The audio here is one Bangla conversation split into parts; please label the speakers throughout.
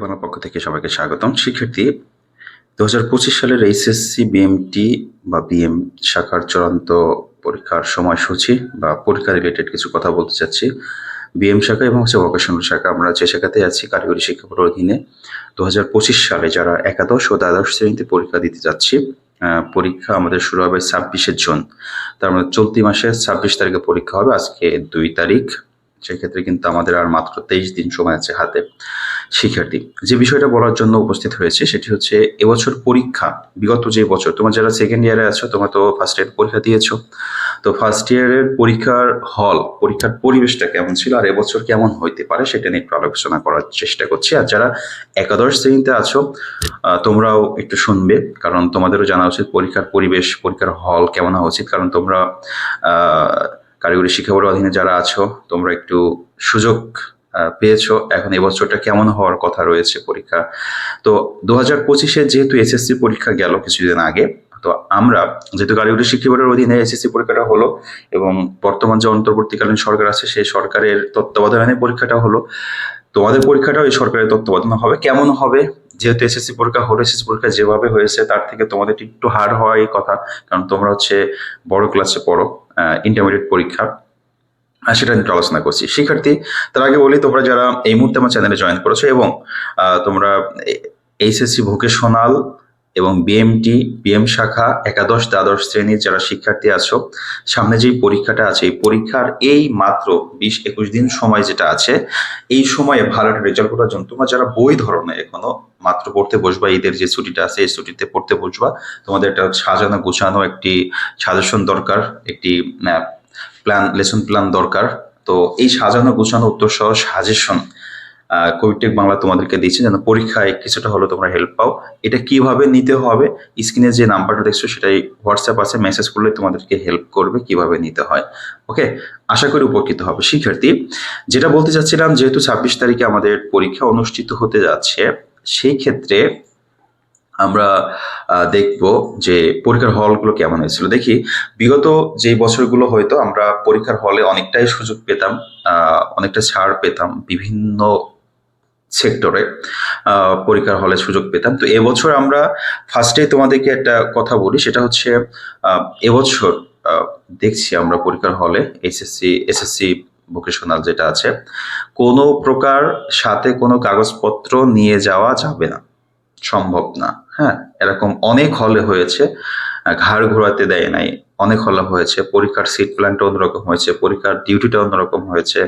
Speaker 1: বাংলার পক্ষ থেকে সবাইকে স্বাগতম। শিক্ষার্থী দু হাজার পঁচিশ সালের এইচএসসি, বিএমটি বা বিএম শাখার চূড়ান্ত পরীক্ষার সময়সূচি বা পরীক্ষা রিলেটেড কিছু কথা বলতে চাচ্ছি। বিএম শাখা এবং হচ্ছে ভোকেশনাল শাখা, আমরা যে শাখাতে আছি, কারিগরি শিক্ষা অধীনে দু হাজার পঁচিশ সালে যারা একাদশ ও দ্বাদশ শ্রেণীতে পরীক্ষা দিতে যাচ্ছি পরীক্ষা আমাদের শুরু হবে ছাব্বিশে জুন। তার মানে চলতি মাসের ছাব্বিশ তারিখে পরীক্ষা হবে। আজকে দুই তারিখ। সেক্ষেত্রে কিন্তু আমাদের আর মাত্র তেইশ দিন সময় আছে হাতে শিক্ষার্থী। যে বিষয়টা বলার জন্য উপস্থিত হয়েছে সেটি হচ্ছে এবছর পরীক্ষা, বিগত যে বছর, তোমার যারা সেকেন্ড ইয়ারে আছো, তোমার তো ফার্স্ট ইয়ার পরীক্ষা দিয়েছ। তো ফার্স্ট ইয়ারের পরীক্ষার হল পরীক্ষার পরিবেশটা কেমন ছিল আর এবছর কেমন হইতে পারে সেটা নিয়ে একটু আলোচনা করার চেষ্টা করছি। আর যারা একাদশ শ্রেণীতে আছো তোমরাও একটু শুনবে, কারণ তোমাদেরও জানা উচিত পরীক্ষার পরিবেশ, পরীক্ষার হল কেমন হওয়া উচিত। কারণ তোমরা কারিগরি শিক্ষা অধীনে যারা আছো, তোমরা একটু সুযোগ পেয়েছ। এখন এবছরটা কেমন হওয়ার কথা রয়েছে পরীক্ষা? তো দু হাজার পঁচিশে যেহেতু এসএসসি পরীক্ষা গেল কিছুদিন আগে, তো আমরা যেহেতু কারিগরি শিক্ষা বোর্ডের অধীনে এসএসসি পরীক্ষাটা হলো এবং বর্তমান যে অন্তর্বর্তীকালীন সরকার আছে, সেই সরকারের তত্ত্বাবধানে পরীক্ষাটা হলো, তোমাদের পরীক্ষাটাও এই সরকারের তত্ত্বাবধানে হবে। কেমন হবে? যেহেতু এসএসসি পরীক্ষা, হলো এসএসসি পরীক্ষা যেভাবে হয়েছে, তার থেকে তোমাদের একটু হার্ড হওয়াই কথা, কারণ তোমরা হচ্ছে বড় ক্লাসে পড়ো। ইন্টারমিডিয়েট পরীক্ষা সেটা নিয়ে আলোচনা করছি। শিক্ষার্থী, তার আগে বলি, তোমরা যারা এই মুহূর্তে আমার চ্যানেলে জয়েন করেছ এবং তোমরা এইচএসসি ভোকেশনাল এবং বিএমটি বিএম শাখা, একাদশ, দ্বাদশ শ্রেণির যারা শিক্ষার্থী আছো, সামনে যেই পরীক্ষাটা আছে, এই পরীক্ষার এই মাত্র বিশ একুশ দিন সময় যেটা আছে, এই সময়ে ভালো একটা রেজাল্ট করার জন্য তোমরা যারা বই ধরনে এখনও, মাত্র পড়তে বসবা, ঈদের যে ছুটিটা আছে, এই ছুটিতে পড়তে বসবা। তোমাদের একটা সাজানো গোছানো একটি সাজেশন দরকার, একটি প্ল্যান লেসন প্ল্যান দরকার। তো এই সাজানো গোছানো উত্তর সহ সাজেশন কবিটেক বাংলা তোমাদেরকে দিচ্ছে যেন পরীক্ষায় কিছুটা হলো তোমরা হেল্প পাও। এটা কীভাবে নিতে হবে? স্ক্রিনে যে নাম্বারটা দেখছ, সেটাই হোয়াটসঅ্যাপ আছে মেসেজ করলে তোমাদেরকে হেল্প করবে কীভাবে নিতে হয়। ওকে আশা করি উপকৃত হবে। শিক্ষার্থী, যেটা বলতে চাচ্ছিলাম, যেহেতু ছাব্বিশ তারিখে আমাদের পরীক্ষা অনুষ্ঠিত হতে যাচ্ছে, সেই ক্ষেত্রে আমরা দেখব যে পরীক্ষার হলগুলো কেমন হয়েছিল। দেখি, বিগত যে বছরগুলো হয়তো আমরা পরীক্ষার হলে অনেকটাই সুযোগ পেতাম অনেকটা ছাড় পেতাম, বিভিন্ন সেক্টরে পরীক্ষার হলে সুযোগ পেতাম। তো এবছর আমরা ফার্স্টে তোমাদেরকে একটা কথা বলি, সেটা হচ্ছে এবছর দেখছি আমরা পরীক্ষার হলে এসএসসি এসএসসি ভোকেশনাল যেটা আছে, কোনো প্রকার সাথে কোনো কাগজপত্র নিয়ে যাওয়া যাবে না। সম্ভব না। হ্যাঁ এরকম অনেক হলে হয়েছে, ঘাড় ঘোরাতে দেয় নাই। অনেক হলো হয়েছে, পরীক্ষার সিট প্ল্যানটা অন্যরকম হয়েছে, পরীক্ষার ডিউটিটা অন্যরকম হয়েছে।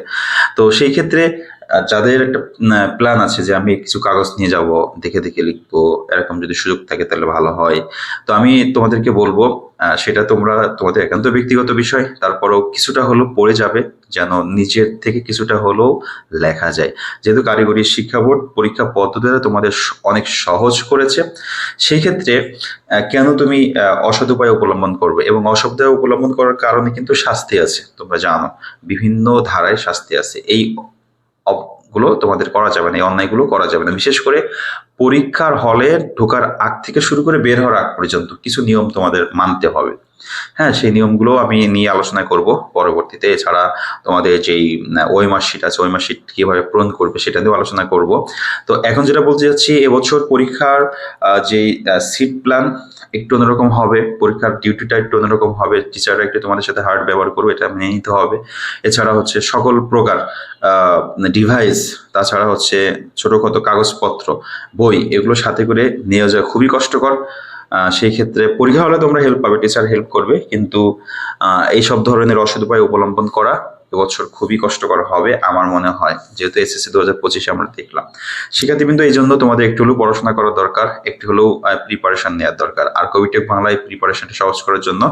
Speaker 1: তো সেই ক্ষেত্রে যাদের একটা প্ল্যান আছে যে আমি কিছু কাগজ নিয়ে যাব, দেখে দেখে লিখব, এরকম যদি সুযোগ থাকে তাহলে ভালো হয়। তো আমি তোমাদেরকে বলব সেটা তোমরা তোমাদের একান্ত ব্যক্তিগত বিষয়। তারপরও কিছুটা হলেও পড়ে যাবে, যেন নিজের থেকে কিছুটা হলেও লেখা যায়। যেহেতু কারিগরি শিক্ষা বোর্ড পরীক্ষা পদ্ধতিটা তোমাদের অনেক সহজ করেছে সেই ক্ষেত্রে কেন তুমি অসৎ উপায় অবলম্বন করবে? এবং অসৎ উপায় অবলম্বন করার কারণে কিন্তু শাস্তি আছে, তোমরা জানো। বিভিন্ন ধারায় শাস্তি আছে। এই গুলো তোমাদের করা যাবে না, এই অন্যায়গুলো করা যাবে না। বিশেষ করে পরীক্ষার হলে ঢোকার আগ থেকে শুরু করে বের হওয়ার আগ পর্যন্ত কিছু নিয়ম তোমাদের মানতে হবে। হ্যাঁ সেই নিয়মগুলো আমি নিয়ে আলোচনা করব পরবর্তীতে। এছাড়া তোমাদের যেই ওই মার্কশিট আছে, ওই মার্কশিট কীভাবে পূরণ করবে সেটা নিয়েও আলোচনা করব। তো এখন যেটা বলতে যাচ্ছি এবছর পরীক্ষার যেই সিট প্ল্যান একটু অন্যরকম হবে, পরীক্ষার ডিউটিটা একটু অন্যরকম হবে টিচাররা একটু তোমাদের সাথে হার্ড ব্যবহার করবে, এটা মেনে নিতে হবে। এছাড়া হচ্ছে সকল প্রকার ডিভাইস তাছাড়া হচ্ছে ছোটখাটো কাগজপত্র, বই, এগুলো সাথে করে নিয়ে যাওয়া খুবই কষ্টকর সেই ক্ষেত্রে পরীক্ষা হলে তোমরা হেল্প পাবে টিচার হেল্প করবে। কিন্তু এই সব ধরনের অসুদ উপায় অবলম্বন করা এবছর খুবই কষ্টকর হবে, আমার মনে হয়, যেহেতু এসএসসি দু হাজার পঁচিশে আমরা দেখলাম। শিক্ষার্থীবৃন্দ, এই জন্য তোমাদের একটু হলেও পড়াশোনা করা দরকার, একটু হলেও প্রিপারেশন নেওয়ার দরকার। আর কবিটেক বাংলায় প্রিপারেশনটা সহজ করার জন্য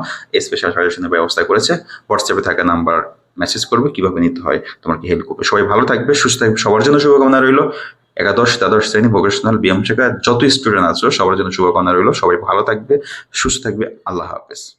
Speaker 1: স্পেশাল সাজেশনের ব্যবস্থা করেছে। হোয়াটসঅ্যাপে থাকা নাম্বার মেসেজ করবে, কীভাবে নিতে হয়, তোমার কি হেল্প করবে? সবাই ভালো থাকবে, সুস্থ থাকবে, সবার জন্য শুভকামনা রইল। একাদশ, দ্বাদশ শ্রেণি ভোকেশনাল বিএম শাখা যত স্টুডেন্ট আছো, সবার জন্য শুভকামনা রইল। সবাই ভালো থাকবে, সুস্থ থাকবে। আল্লাহ হাফেজ।